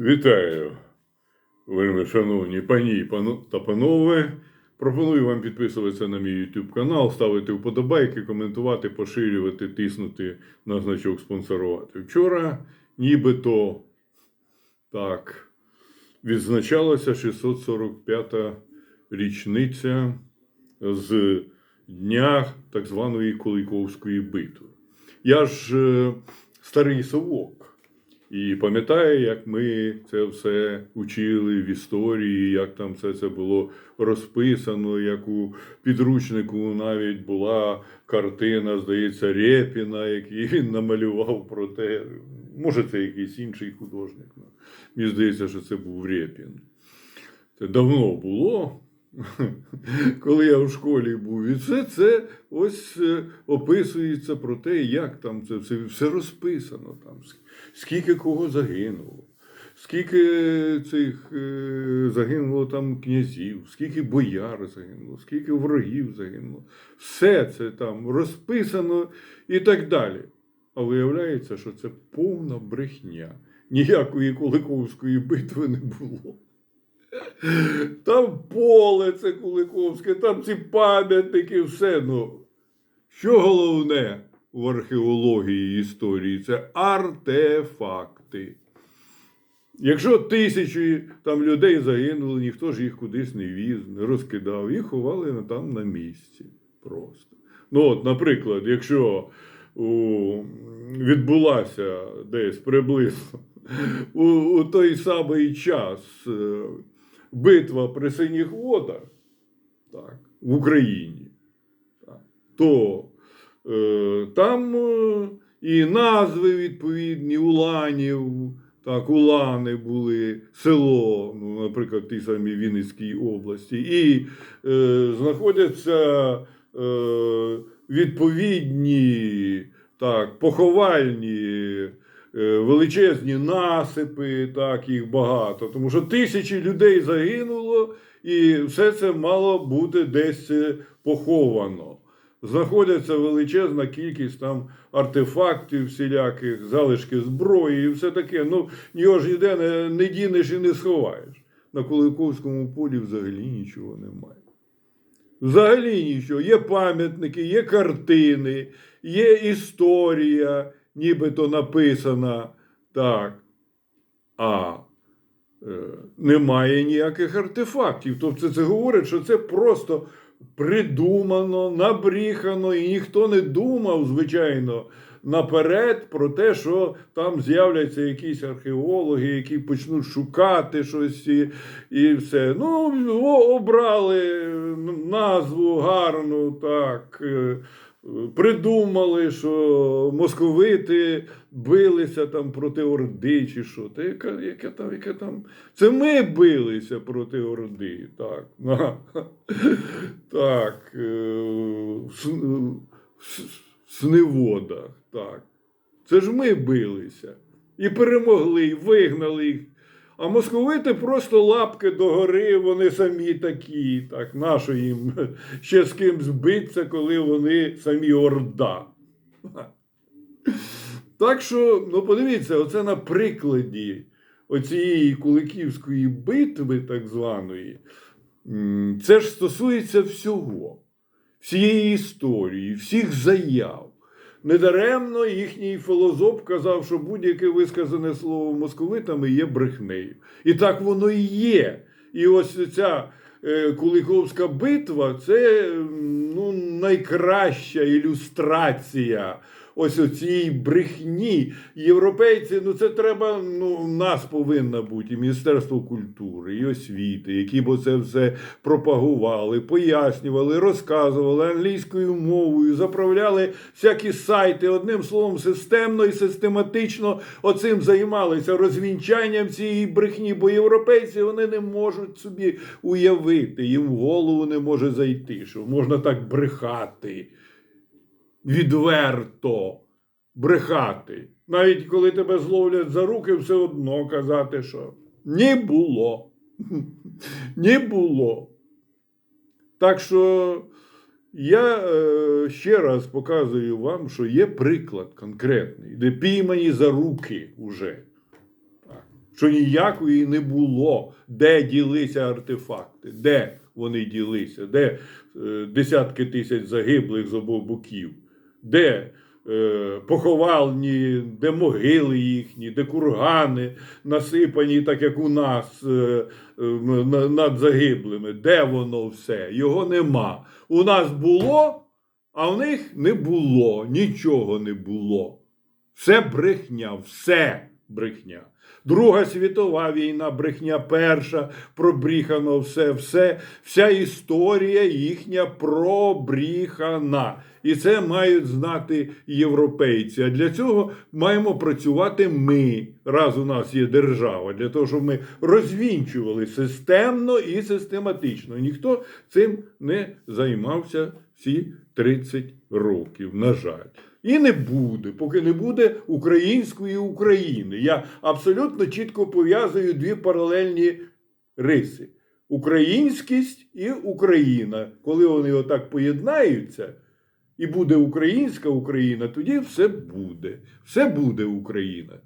Вітаю, вельми шановні пані та панове. Пропоную вам підписуватися на мій YouTube канал, ставити вподобайки, коментувати, поширювати, тиснути на значок спонсорувати. Вчора нібито так відзначалася 645-та річниця з дня так званої Куликовської битви. Я ж е, старий совок. І пам'ятаю, як ми це все учили в історії, як там все це було розписано, як у підручнику навіть була картина, здається, Рєпіна, який він намалював про те. Може, це якийсь інший художник. ну. Мені здається, що це був Рєпін. Це давно було, коли я в школі був. І все це ось е, описується про те, як там це все, все розписано. Там, скільки кого загинуло, скільки цих е, загинуло там князів, скільки бояр загинуло, скільки ворогів загинуло. Все це там розписано і так далі. А виявляється, що це повна брехня. Ніякої Куликовської битви не було. Там поле це Куликовське, там ці пам'ятники, все. Ну, що головне в археології історії це артефакти. Якщо тисячі там людей загинули, ніхто ж їх кудись не віз, не розкидав, їх ховали на- там на місці. Просто. Ну, от, наприклад, якщо у, відбулася десь приблизно у, у той самий час е, битва при синіх водах так, в Україні, так, то е, там е, і назви відповідні уланів, так, улани були, село, ну, наприклад, в тій самій Вінницькій області, і е, знаходяться е, відповідні так, поховальні. Е, Величезні насипи, так, їх багато, тому що тисячі людей загинуло, і все це мало бути десь е, поховано. Знаходиться величезна кількість там артефактів всіляких, залишки зброї і все таке. Ну, його ж ніде не, не дінеш і не сховаєш. На Куликовському полі взагалі нічого немає. Взагалі нічого. Є пам'ятники, є картини, є історія, нібито написана так. А е, немає ніяких артефактів. Тобто це говорить, що це просто придумано, набріхано, і ніхто не думав, звичайно, наперед про те, що там з'являться якісь археологи, які почнуть шукати щось і, і все. Ну, обрали назву гарну, так. Придумали, що московити билися там проти Орди, чи що. Та яка, яка там, яка там. Це ми билися проти Орди. Так. Так. е, В Сн- в С- в Сневодах. Так. Це ж ми билися. І перемогли, і вигнали їх. А московити просто лапки догори, вони самі такі. Так, нащо їм ще з ким збитися, коли вони самі орда. Так що, ну подивіться, оце на прикладі оцієї Куликівської битви, так званої, це ж стосується всього, всієї історії, всіх заяв. Недаремно їхній філозоф казав, що будь-яке висказане слово московитами є брехнею. І так воно і є. І ось ця е, Куликовська битва це ну, найкраща ілюстрація ось оцій брехні. Європейці, ну це треба, ну, в нас повинна бути і Міністерство культури, і освіти, які б оце все пропагували, пояснювали, розказували англійською мовою, заправляли всякі сайти. Одним словом, системно і систематично оцим займалися розвінчанням цієї брехні, бо європейці вони не можуть собі уявити, їм в голову не може зайти, що можна так брехати відверто брехати. Навіть коли тебе зловлять за руки, все одно казати, що не було. Не було. Так що я е, ще раз показую вам, що є приклад конкретний, де піймані за руки уже. Що ніякої не було. Де ділися артефакти? Де вони ділися? Де е, десятки тисяч загиблих з обох боків? Де е, поховальні, де могили їхні, де кургани насипані, так як у нас е, е, над загиблими? Де воно все? Його нема. У нас було, а в них не було, нічого не було. Все брехня, все брехня. Друга світова війна, брехня перша, пробріхано все, все, вся історія їхня пробріхана. І це мають знати європейці. А для цього маємо працювати ми, раз у нас є держава, для того, щоб ми розвінчували системно і систематично. Ніхто цим не займався всі 30 років, на жаль. І не буде, поки не буде української України. Я абсолютно чітко пов'язую дві паралельні риси: українськість і Україна. Коли вони отак поєднаються, і буде українська Україна, тоді все буде. Все буде Україна.